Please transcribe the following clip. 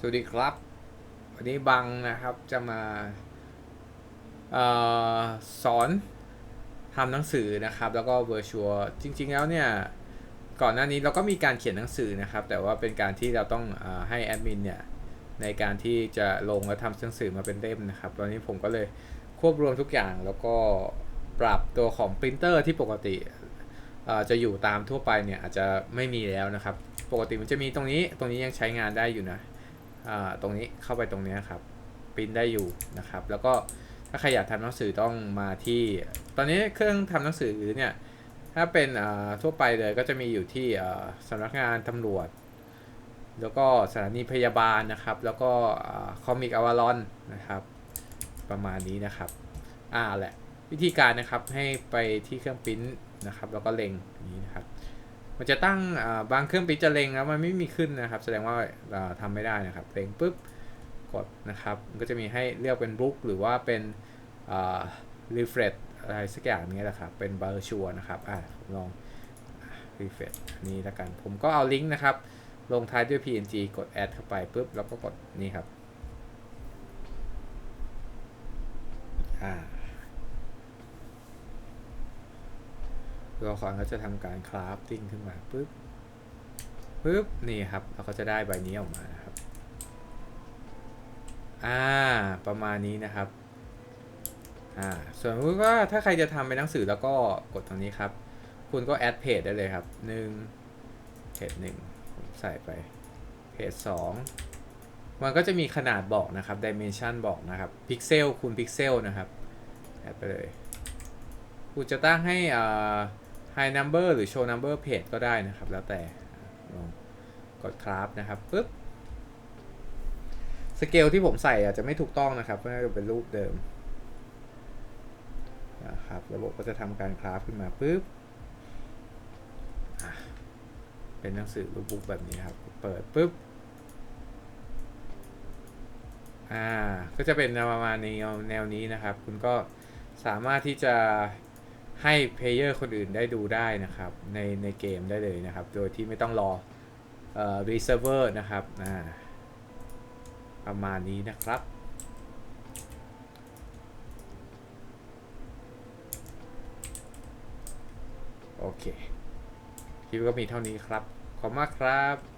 สวัสดีครับ วันนี้บังนะครับจะมาออสอนทำหนังสือนะครับ แล้วก็ Virtual จริง ๆ แล้วเนี่ยก่อนหน้านี้เราก็มีการเขียนหนังสือนะครับ แต่ว่าเป็นการที่เราต้องอให้แอดมินเนี่ยในการที่จะลงและทำหนังสือมาเป็นเล่มนะครับ ตอนนี้ผมก็เลยควบรวมทุกอย่างแล้วก็ปรับตัวของปรินเตอร์ที่ปกติจะอยู่ตามทั่วไปเนี่ยอาจจะไม่มีแล้วนะครับ ปกติมันจะมีตรงนี้ตรงนี้ยังใช้งานได้อยู่นะ ตรงนี้เข้าไปตรงนี้ครับปริ้นได้อยู่นะครับ แล้วก็ถ้าใครอยากทำหนังสือต้องมาที่ ตอนนี้เครื่องทำหนังสือเนี่ยถ้าเป็นทั่วไปเลยก็จะมีอยู่ที่อ่าสำนักงานตำรวจ แล้วก็สถานีพยาบาลนะครับ แล้วก็คอมิกอวารอนนะครับ ประมาณนี้นะครับอ่าแหละวิธีการนะครับให้ไปที่เครื่องปริ้นนะครับ แล้วก็เล็งอย่างนี้นะครับ มันจะตั้งบางเครื่องปริ้นจะเล็งแล้วมันไม่มีขึ้นนะครับ แสดงว่าอ่าทำไม่ได้นะครับเล็งปุ๊บกดนะครับ มันก็จะมีให้เลือกเป็นบุ๊กหรือว่าเป็นรีเฟรชอะไรสักอย่างนี้แหละครับ เป็นเบอร์ชัวนะครับอ่าผมลองรีเฟรชนี้แล้วกัน ผมก็เอาลิงก์นะครับ ลงท้ายด้วย png กด add เข้าไปปุ๊บแล้วก็กดนี่ครับอ่า ตัวละครก็จะทำการคราฟติ้งขึ้นมาปุ๊บปุ๊บนี่ครับเราก็จะได้ใบนี้ออกมานะครับอ่าประมาณนี้นะครับอ่าส่วนว่าถ้าใครจะทำเป็นหนังสือแล้วก็กดตรงนี้ครับ คุณก็แอดเพจได้เลยครับหนึ่งเพจหนึ่งผมใส่ไปเพจสองมันก็จะมีขนาดบอกนะครับ dimension บอกนะครับพิกเซลคูณพิกเซลนะครับแอดไปเลยคุณจะตั้งให้อ่า high number หรือ show number page ก็ได้นะครับ แล้วแต่ลองกดคราฟนะครับปุ๊บสเกลที่ผมใส่อาจจะไม่ถูกต้องนะครับเพราะน่าจะเป็นรูปเดิมนะครับระบบก็จะทำการคราฟขึ้นมาปุ๊บเป็นหนังสือรูปบุ๊กแบบนี้ครับ เปิดปุ๊บอ่าก็จะเป็นประมาณแนวแนวนี้นะครับ คุณก็สามารถที่จะ ให้เพลเยอร์คนอื่นได้ดูได้นะครับ ในในเกมได้เลยนะครับ โดยที่ไม่ต้องรอเอ่อรีเซิร์ฟเวอร์นะครับอ่าประมาณนี้นะครับโอเค คลิปก็มีเท่านี้ครับ ขอบคุณมากครับ